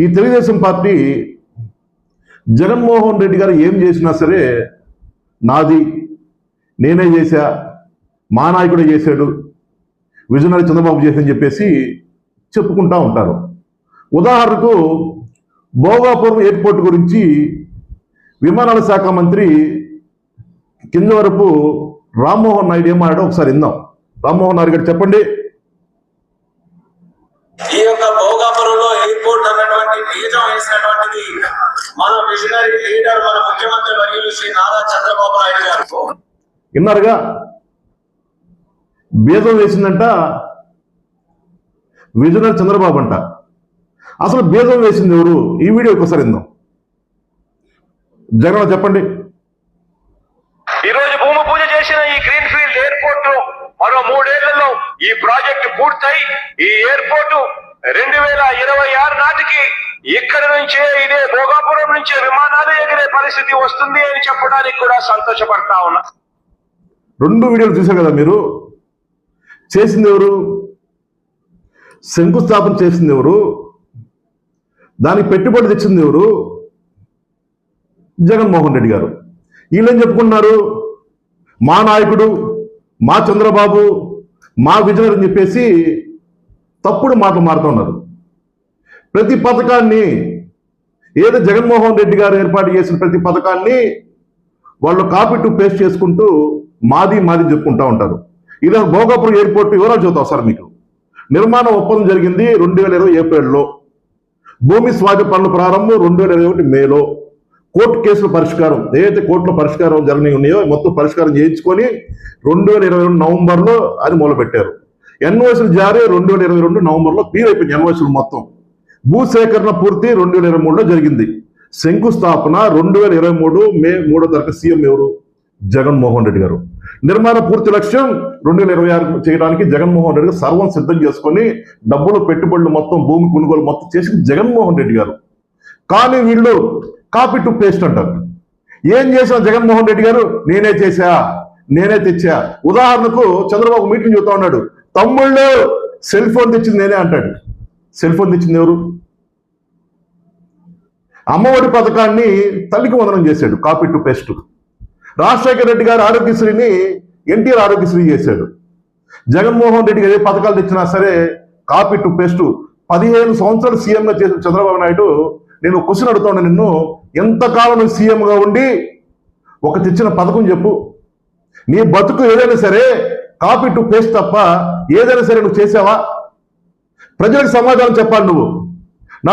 ఈ తెలుగుదేశం పార్టీ జగన్మోహన్ రెడ్డి గారు ఏం చేసినా సరే నాది నేనే చేశా మా నాయకుడే చేశాడు విజయనగర చంద్రబాబు చేశాడని చెప్పేసి చెప్పుకుంటా ఉంటారు. ఉదాహరణకు భోగాపురం ఎయిర్పోర్ట్ గురించి విమానాల శాఖ మంత్రి కింద వరకు రామ్మోహన్ నాయుడు ఏం మాట్లాడో ఒకసారి విందాం. రామ్మోహన్ నాయుడు గారు చెప్పండి. ఈ యొక్క భోగాపురంలో ఎయిర్పోర్ట్ అన్నటువంటి బీజం వేసినటువంటిది మన విజనరీ లీడర్ మన ముఖ్యమంత్రి వర్యులు శ్రీ నారా చంద్రబాబు నాయుడు గారు. విన్నారుగా? బీజం వేసిందంట విజనరీ చంద్రబాబు అంట. అసలు బీజం వేసింది ఎవరు? ఈ వీడియో ఒకసారి విందాం. జగన్ చెప్పండి. ఈ రోజు భూమి పూజ చేసిన ఈ గ్రీన్ ఫీల్డ్ ఎయిర్పోర్ట్ మరో మూడేళ్ళలో ఈ ప్రాజెక్టు పూర్తయి ఈ ఎయిర్పోర్ట్ రెండు వేల ఇరవై ఆరు నాటికి ఇక్కడ నుంచే ఇదే భోగాపురం నుంచే విమానాలు ఎగిరే పరిస్థితి వస్తుంది అని చెప్పడానికి కూడా సంతోషపడతా ఉన్నా. రెండు వీడియోలు చూశారు కదా మీరు? చేసింది ఎవరు? శంకుస్థాపన చేసింది ఎవరు? దానికి పెట్టుబడి తెచ్చింది ఎవరు? జగన్మోహన్ రెడ్డి గారు. వీళ్ళేం చెప్పుకున్నారు మా నాయకుడు మా చంద్రబాబు మా విజయనగరం అని చెప్పేసి తప్పుడు మాటలు మారుతున్నారు ప్రతి పథకాన్ని ఏదో జగన్మోహన్ రెడ్డి గారు ఏర్పాటు చేసిన ప్రతి పథకాన్ని వాళ్ళు కాపీ టు పేస్ట్ చేసుకుంటూ మాది మాది చెప్పుకుంటా ఉంటారు. ఇలా భోగాపురం ఎయిర్పోర్ట్ వివరాలు చూద్దాం సార్ మీకు. నిర్మాణ ఒప్పందం జరిగింది రెండు వేల ఇరవై ఏప్రిల్లో. భూమి స్వాధి పనుల ప్రారంభం రెండు వేల ఇరవై ఒకటి మేలో. కోర్టు కేసుల పరిష్కారం ఏదైతే కోర్టులో పరిష్కారం జరిగి ఉన్నాయో మొత్తం పరిష్కారం చేయించుకొని రెండు వేల ఇరవై రెండు నవంబర్లో అది మొదలుపెట్టారు. ఎన్ఓసీలు జారీ రెండు వేల ఇరవై రెండు నవంబర్లో క్లియర్ అయిపోయింది ఎన్ఓసీలు మొత్తం. భూసేకరణ పూర్తి రెండు వేల ఇరవై మూడులో జరిగింది. శంకుస్థాపన రెండు వేల ఇరవై మూడు మే మూడో తారీఖు సీఎం ఎవరు? జగన్మోహన్ రెడ్డి గారు. నిర్మాణ పూర్తి లక్ష్యం రెండు వేల ఇరవై ఆరు చేయడానికి జగన్మోహన్ రెడ్డి గారు సర్వం సిద్ధం చేసుకొని డబ్బులు పెట్టుబడులు మొత్తం భూమి కొనుగోలు మొత్తం చేసి జగన్మోహన్ రెడ్డి గారు. కానీ వీళ్ళు కాపీ టు పేస్ట్ అంటారు. ఏం చేసా జగన్మోహన్ రెడ్డి గారు? నేనే చేశా నేనే తెచ్చా. ఉదాహరణకు చంద్రబాబు మీటింగ్ చూస్తా ఉన్నాడు. తమ్ముళ్ళు సెల్ ఫోన్ తెచ్చింది నేనే అంటాడు. సెల్ ఫోన్ తెచ్చింది ఎవరు? అమ్మఒడి పథకాన్ని తల్లికి వందనం చేశాడు copy to paste. Rajasekhara Reddy garu ఆరోగ్యశ్రీని ఎన్టీఆర్ ఆరోగ్యశ్రీ చేశాడు. జగన్మోహన్ రెడ్డి గారు ఏ పథకాలు తెచ్చినా సరే కాపీ టు పేస్ట్. పదిహేను సంవత్సరాలు సీఎంగా చేసిన చంద్రబాబు నాయుడు నేను క్వశ్చన్ అడుగుతాను నిన్ను ఎంతకాలం నువ్వు సీఎంగా ఉండి ఒక తెచ్చిన పథకం చెప్పు. నీ బతుకు ఏదైనా సరే కాపీ టు పేస్ట్ తప్ప ఏదైనా సరే నువ్వు చేసావా? ప్రజలకు సమాధానం చెప్పాలి నువ్వు. నా